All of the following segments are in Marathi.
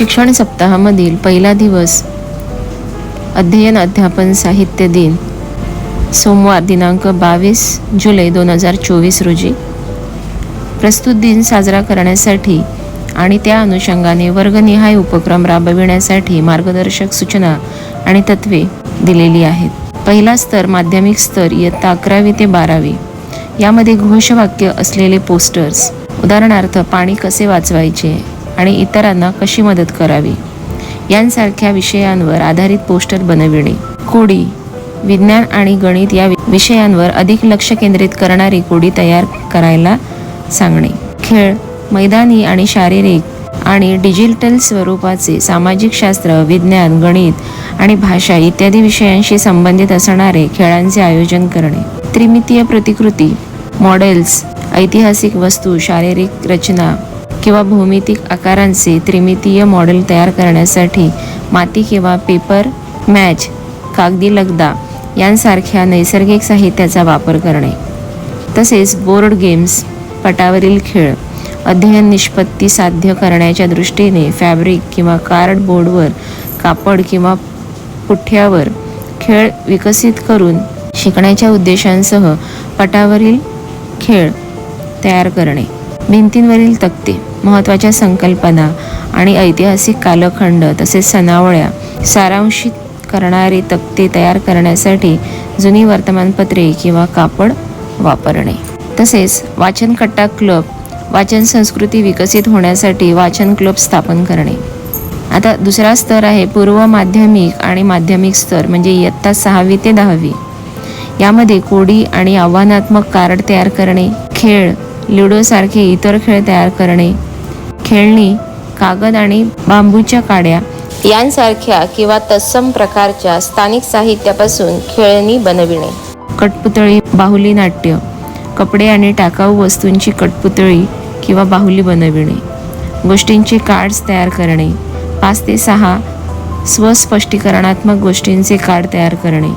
शिक्षण सप्ताहामधील पहिला दिवस अध्ययन अध्यापन साहित्य दिन सोमवार दिनांक बावीस जुलै दोन हजार चोवीस रोजी. प्रस्तुत दिन साजरा करण्यासाठी आणि त्या अनुषंगाने वर्गनिहाय उपक्रम राबविण्यासाठी मार्गदर्शक सूचना आणि तत्वे दिलेली आहेत. पहिला स्तर माध्यमिक स्तर इयत्ता अकरावी ते बारावी. यामध्ये घोषवाक्य असलेले पोस्टर्स उदाहरणार्थ पाणी कसे वाचवायचे? आणि इतरांना कशी मदत करावी? यांसारख्या विषयांवर आधारित पोस्टर बनविणे. कोडी विज्ञान आणि गणित या विषयांवर अधिक लक्ष केंद्रित करणारी कोडी तयार करायला सांगणे. खेळ मैदानी आणि शारीरिक आणि डिजिटल स्वरूपाचे सामाजिक शास्त्र विज्ञान गणित आणि भाषा इत्यादी विषयांशी संबंधित असणारे खेळांचे आयोजन करणे. त्रिमितीय प्रतिकृती मॉडेल्स ऐतिहासिक वस्तू शारीरिक रचना किंवा भौमितिक आकारांचे त्रिमितीय मॉडेल तयार करण्यासाठी माती किंवा पेपर मॅच कागदी लगदा यांसारख्या नैसर्गिक साहित्याचा वापर करणे. तसेच बोर्ड गेम्स पटावरील खेळ अध्ययन निष्पत्ती साध्य करण्याच्या दृष्टीने फॅब्रिक किंवा कार्डबोर्डवर कापड किंवा पुठ्यावर खेळ विकसित करून शिकण्याच्या उद्देशांसह पटावरील खेळ तयार करणे. भिंतींवरील तक्ते महत्त्वाच्या संकल्पना आणि ऐतिहासिक कालखंड तसेच सनावळ्या सारांशित करणारे तक्ते तयार करण्यासाठी जुनी वर्तमानपत्रे किंवा कापड वापरणे. तसेच वाचनकट्टा क्लब वाचन संस्कृती विकसित होण्यासाठी वाचन क्लब स्थापन करणे. आता दुसरा स्तर आहे पूर्व माध्यमिक आणि माध्यमिक स्तर म्हणजे इयत्ता सहावी ते दहावी. यामध्ये कोडी आणि आव्हानात्मक कार्ड तयार करणे खेळ लुडोसारखे इतर खेळ तयार करणे खेळणी कागद आणि बांबूच्या काड्या यांसारख्या किंवा तत्सम प्रकारच्या स्थानिक साहित्यापासून खेळणी बनविणे. कठपुतळी बाहुली नाट्य कपडे आणि टाकाऊ वस्तूंची कठपुतळी किंवा बाहुली बनविणे. गोष्टींचे कार्ड्स तयार करणे. पाच ते सहा स्वस्पष्टीकरणात्मक गोष्टींचे कार्ड तयार करणे.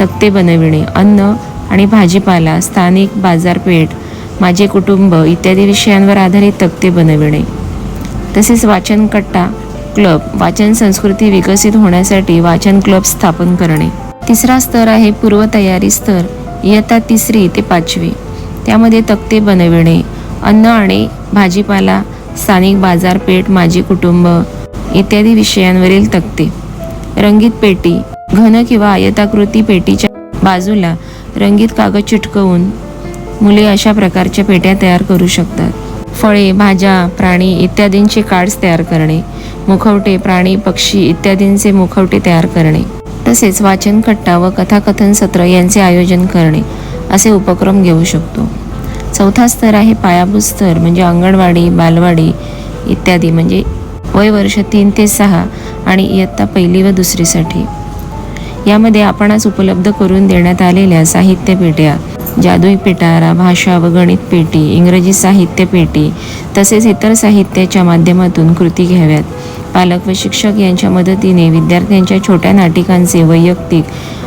तक्ते बनविणे. अन्न आणि भाजीपाला स्थानिक बाजारपेठ माझे कुटुंब इत्यादी विषयांवर आधारित तक्ते बनविणे. तसेच वाचनकट्टा क्लब वाचन संस्कृती विकसित होण्यासाठी वाचन क्लब स्थापन करणे. तिसरा स्तर आहे पूर्वतयारी स्तर इयत्ता तिसरी ते पाचवी. त्यामध्ये तक्ते बनविणे. अन्न आणि भाजीपाला स्थानिक बाजारपेठ माझे कुटुंब इत्यादी विषयांवरील तक्ते. रंगीत पेटी घन किंवा आयताकृती पेटीच्या बाजूला रंगीत कागद चिटकवून मुले अशा प्रकारच्या पेट्या तयार करू शकतात. फळे भाज्या प्राणी इत्यादींचे कार्ड्स तयार करणे मुखवटे प्राणी पक्षी इत्यादींचे मुखवटे तयार करणे तसेच वाचनकट्टा व कथाकथन सत्र यांचे आयोजन करणे असे उपक्रम घेऊ शकतो. चौथा स्तर आहे पायाभूत स्तर म्हणजे अंगणवाडी बालवाडी इत्यादी म्हणजे वय वर्ष तीन ते सहा आणि इयत्ता पहिली व दुसरीसाठी. यामध्ये आपणास उपलब्ध करून देण्यात आलेल्या साहित्य पेट्या जादुई पिटारा भाषा व गणित पेटी इंग्रजी साहित्य पेटी तसेच इतर साहित्याच्या माध्यमातून कृती घ्याव्यात. पालक व शिक्षक यांच्या मदतीने विद्यार्थ्यांच्या छोट्या नाटिकांचे वैयक्तिक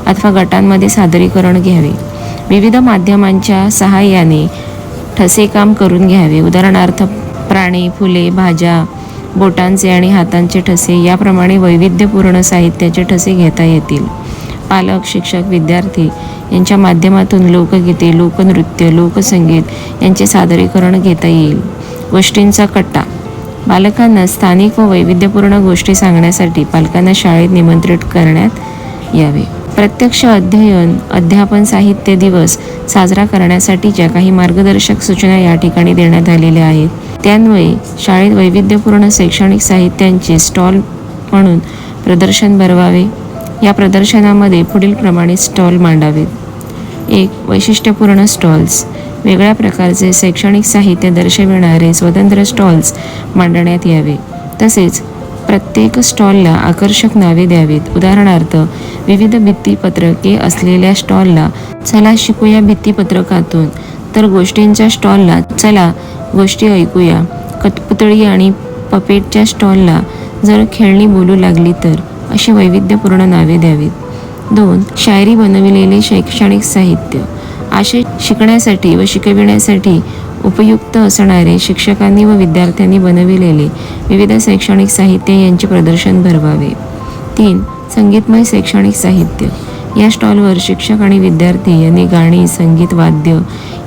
अथवा गटांमध्ये सादरीकरण घ्यावे. विविध माध्यमांच्या सहाय्याने ठसे काम करून घ्यावे. उदाहरणार्थ प्राणी फुले भाज्या बोटांचे आणि हातांचे ठसे याप्रमाणे वैविध्यपूर्ण साहित्याचे ठसे घेता येतील. पालक शिक्षक विद्यार्थी यांच्या माध्यमातून लोकगीते लोकनृत्य लोकसंगीत यांचे सादरीकरण घेता येईल. गोष्टींचा कट्टा. बालकांना स्थानिक व वैविध्यपूर्ण गोष्टी सांगण्यासाठी पालकांना शाळेत निमंत्रित करण्यात यावे. प्रत्यक्ष अध्ययन अध्यापन साहित्य दिवस साजरा करण्यासाठीच्या काही मार्गदर्शक सूचना या ठिकाणी देण्यात आलेल्या आहेत त्यान्वये शाळेत वैविध्यपूर्ण शैक्षणिक साहित्यांचे स्टॉल म्हणून प्रदर्शन भरवावे. या प्रदर्शनामध्ये पुढील प्रमाणे स्टॉल मांडावेत. एक वैशिष्ट्यपूर्ण स्टॉल्स. वेगळ्या प्रकारचे शैक्षणिक साहित्य दर्शविणारे स्वतंत्र स्टॉल्स मांडण्यात यावे. तसेच प्रत्येक स्टॉलला आकर्षक नावे द्यावीत. उदाहरणार्थ विविध भित्तीपत्रके असलेल्या स्टॉलला चला शिकूया भित्तीपत्रकातून. तर गोष्टींच्या स्टॉलला चला गोष्टी ऐकूया. कठपुतळी आणि पपेटच्या स्टॉलला जर खेळणी बोलू लागली तर अशी वैविध्यपूर्ण नावे द्यावीत. दोन शायरी बनविलेले शैक्षणिक साहित्य. असे शिकण्यासाठी व शिकविण्यासाठी उपयुक्त असणारे शिक्षकांनी व विद्यार्थ्यांनी बनविलेले विविध शैक्षणिक साहित्य यांचे प्रदर्शन भरवावे. तीन संगीतमय शैक्षणिक साहित्य. या स्टॉलवर शिक्षक आणि विद्यार्थी यांनी गाणी संगीत वाद्य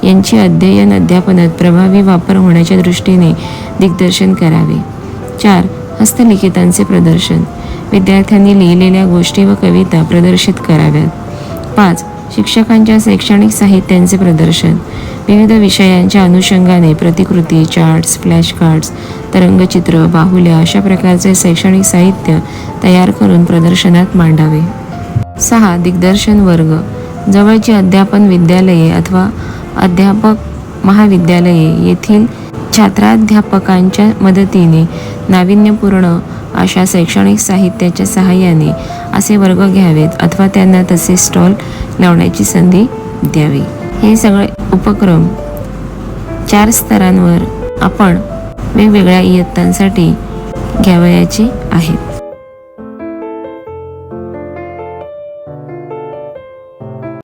यांची अध्ययन अध्यापनात प्रभावी वापर होण्याच्या दृष्टीने दिग्दर्शन करावे. चार हस्तलिखितांचे प्रदर्शन. विद्यार्थ्यांनी लिहिलेल्या गोष्टी व कविता प्रदर्शित कराव्यात. पाच शिक्षकांच्या शैक्षणिक साहित्यांचे प्रदर्शन. विविध विषयांच्या अनुषंगाने प्रतिकृती चार्ट्स फ्लॅश कार्ड्स तरंगचित्र बाहुल्या अशा प्रकारचे शैक्षणिक साहित्य तयार करून प्रदर्शनात मांडावे. सहा दिग्दर्शन वर्ग. जवळची अध्यापन विद्यालये अथवा अध्यापक महाविद्यालये येथील छात्राध्यापकांच्या मदतीने नाविन्यपूर्ण अशा शैक्षणिक साहित्याच्या सहाय्याने असे वर्ग घ्यावेत अथवा त्यांना तसे स्टॉल लावण्याची संधी द्यावी. हे सगळे उपक्रम चार स्तरांवर आपण वेगवेगळ्या इयत्तांसाठी घ्यावयाचे आहेत.